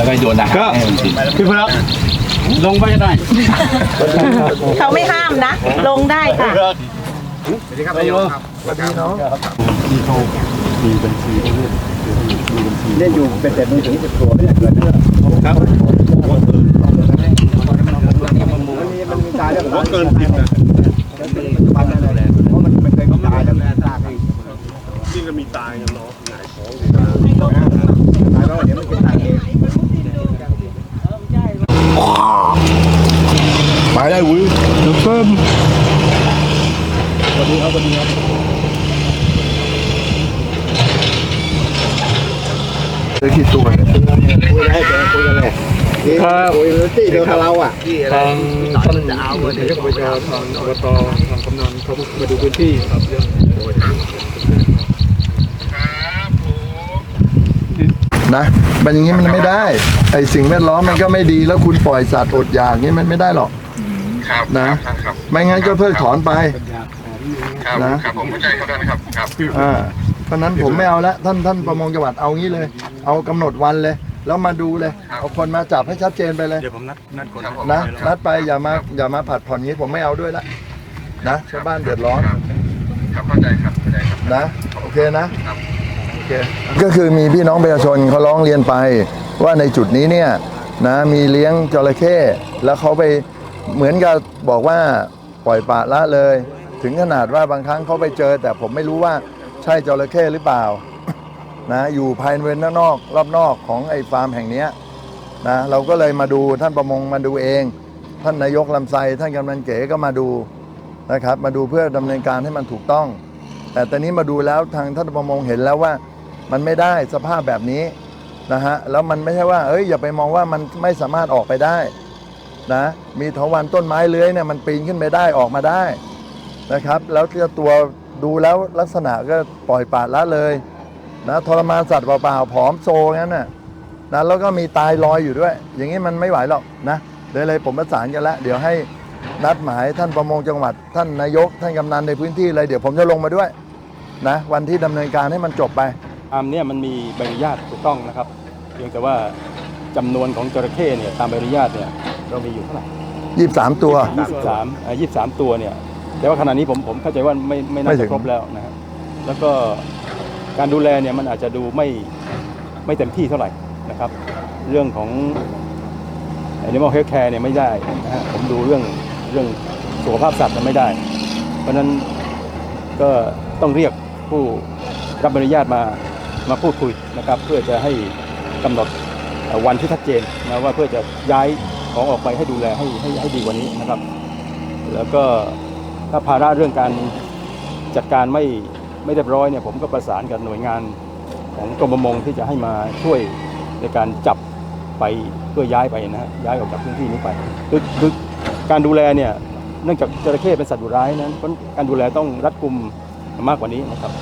แล้วก็โยนอาหารให้มันกินพี่พลักลงไปก็ได้เขาไม่ห้ามนะ ลงได้ค่ะเล่นอยู่เป็นแต่มือถึงสิบตัวไม่ได้เกินครับมันมีตายแล้วเกินสิบนะปัจจุบันนั่นแหละเพราะมันไม่เคยตายแล้วแรงตายเองยิ่งก็มีตายอย่างเนาะหงายท้องตายแล้วเดี๋ยวมันจะตายเอง ไปได้วุ้ยเพิ่มได้กี่ตัวเนี่ยคุยให้แกคุยกันเลยครับคุยที่เดียวกับเราอะทางท่านนายกอบจทางอบตทางกำนันเขามาดูพื้นที่ครับเรื่อง นะมันอย่างนี้มันไม่ได้ไอสิ่งแวดล้อมมันก็ไม่ดีแล้วคุณปล่อยสัตว์อดอยากนี้มันไม่ได้หรอกนะไม่งั้นก็เพิกถอนไปนะครับผมเข้าใจครับท่านครับครับอ่าเพราะฉะนั้นผมไม่เอาละท่านท่านประมงจังหวัดเอางี้เลย เอากำหนดวันเลย แล้วมาดูเลย เอาคนมาจับให้ชัดเจนไปเลย เดี๋ยวผมนัดนัดคนนะนัดไปอย่ามาอย่ามาผัดผ่อนงี้ผมไม่เอาด้วยละนะชาวบ้านเดือดร้อนครับเข้าใจครับเข้าใจครับนะ โอเคนะโอเค ก็คือมีพี่น้องประชาชนเขาร้องเรียนไป ว่าในจุดนี้เนี่ยนะมีเลี้ยงจระเข้แล้วเขาไปเหมือนกับบอกว่าปล่อยปละละเลย ถึงขนาดว่าบางครั้งเขาไปเจอ แต่ผมไม่รู้ว่าใช่จระเข้หรือเปล่านะอยู่ภายในด้านนอกรอบนอกของไอ้ฟาร์มแห่งนี้นะเราก็เลยมาดูท่านประมงมาดูเอง ท่านนายกลำไส้ท่านกำนันเก๋ก็มาดูนะครับ มาดูเพื่อดำเนินการให้มันถูกต้อง แต่ตอนนี้มาดูแล้วทางท่านประมงเห็นแล้วว่า มันไม่ได้สภาพแบบนี้นะฮะแล้วมันไม่ใช่ว่าเอ้ยอย่าไปมองว่ามันไม่สามารถออกไปได้นะมีเถาวันต้นไม้เลื้อยเนี่ยมันปีนขึ้นไปได้ออกมาได้นะครับ แล้วเจ้าตัวดูแล้วลักษณะก็ปล่อยปละละเลยนะทรมานสัตว์เปล่าๆผอมโซงั้นน่ะนะแล้วก็มีตายลอยอยู่ด้วย อย่างนี้มันไม่ไหวหรอกนะเดี๋ยวเลยผมประสานกันแล้วเดี๋ยวให้นัดหมายท่านประมงจังหวัด ท่านนายกท่านกำนันในพื้นที่เลยเดี๋ยวผมจะลงมาด้วยนะวันที่ดำเนินการให้มันจบไป ตามเนี่ยมันมีใบอนุญาตถูกต้องนะครับ เพียงแต่ว่าจำนวนของจระเข้เนี่ยตามใบอนุญาตเนี่ยเรามีอยู่เท่าไหร่23ตัว23อ่า23ตัวเนี่ย แต่ว่าขณะนี้ผมผมเข้าใจว่าไม่ไม่น่าไม่ถึจะงครบแล้วนะครับแล้วก็การดูแลเนี่ยมันอาจจะดูไม่ไม่เต็มที่เท่าไหร่นะครับ เรื่องของ animal health care เนี่ยไม่ได้นะฮะผมดูเรื่องเรื่องสุขภาพสัตว์เนี่ยไม่ได้ เพราะฉะนั้นก็ต้องเรียกผู้รับอนุญาตมา มาพูดคุยนะครับ เพื่อจะให้กำหนดวันที่ชัดเจนนะว่าเพื่อจะย้ายของออกไปให้ดูแลให้ให้ให้ดีกว่านี้นะครับ แล้วก็ถ้าภาระเรื่องการจัดการไม่ไม่เรียบร้อยเนี่ยผมก็ประสานกับหน่วยงานของกรมประมงที่จะให้มาช่วยในการจับไปเพื่อย้ายไปนะฮะย้ายออกจากพื้นที่นี้ไปคือคือการดูแลเนี่ยเนื่องจากจระเข้เป็นสัตว์ดุร้ายนั้นการดูแลต้องรัดกุมมากกว่านี้นะครับ